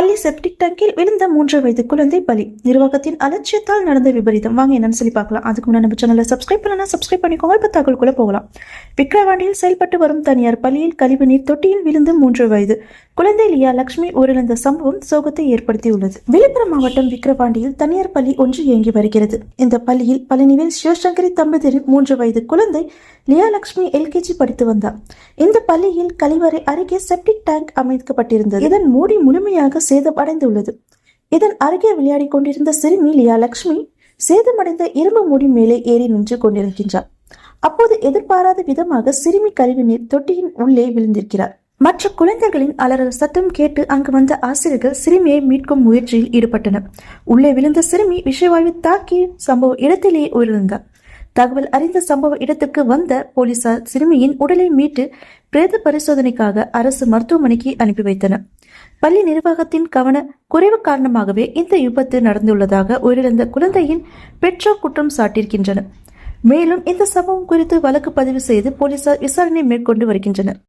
பள்ளி செப்டிக் டேங்கில் விழுந்த மூன்று வயது குழந்தை பலி. நிர்வாகத்தின் அலட்சியத்தால் நடந்த விபரீதம். வாங்க என்னன்னு சொல்லி பார்க்கலாம். அதுக்கு முன்னாடி நம்ம சேனலை சப்ஸ்கிரைப் பண்ணலாம் சப்ஸ்கிரைப் பண்ணிக்கோங்க. இப்போ கூட போகலாம். விக்கிரவாண்டியில் செயல்பட்டு வரும் தனியார் பள்ளியில் கழிவு நீர் தொட்டியில் விழுந்து மூன்று வயது குழந்தை லியா லட்சுமி உயிரிழந்த சம்பவம் சோகத்தை ஏற்படுத்தியுள்ளது. விழுப்புரம் மாவட்டம் விக்கிரவாண்டியில் தனியார் பள்ளி ஒன்று இயங்கி வருகிறது. இந்த பள்ளியில் பழனிவேல் சிவசங்கரி தம்பதியரின் மூன்று வயது குழந்தை லியா லட்சுமி எல்கேஜி படித்து வந்தார். இந்த பள்ளியில் கழிவறை அருகே செப்டிக் டேங்க் அமைக்கப்பட்டிருந்தது. இதன் மூடி முழுமையாக சேதம் அடைந்துள்ளது இதன் அருகே விளையாடிக் கொண்டிருந்த சிறுமி லியா லட்சுமி சேதமடைந்த இரும்பு மூடி மேலே ஏறி நின்று கொண்டிருக்கின்றார். அப்போது எதிர்பாராத விதமாக சிறுமி கழிவுநீர் தொட்டியின் உள்ளே விழுந்திருக்கிறார். மற்ற குழந்தைகளின் அலறல் சத்தம் கேட்டு அங்கு வந்த ஆசிரியர்கள் சிறுமியை மீட்கும் முயற்சியில் ஈடுபட்டனர். உள்ளே விழுந்த சிறுமி விஷவாயு தாக்கி சம்பவ இடத்திலேயே உயிரிழந்தார். தகவல் அறிந்த சம்பவ இடத்துக்கு வந்த போலீசார் சிறுமியின் உடலை மீட்டு பிரேத பரிசோதனைக்காக அரசு மருத்துவமனைக்கு அனுப்பி வைத்தனர். பள்ளி நிர்வாகத்தின் கவன குறைவு காரணமாகவே இந்த விபத்து நடந்துள்ளதாக உயிரிழந்த குழந்தையின் பெற்றோர் குற்றம் சாட்டியிருக்கின்றனர். மேலும் இந்த சம்பவம் குறித்து வழக்கு பதிவு செய்து போலீசார் விசாரணை மேற்கொண்டு வருகின்றனர்.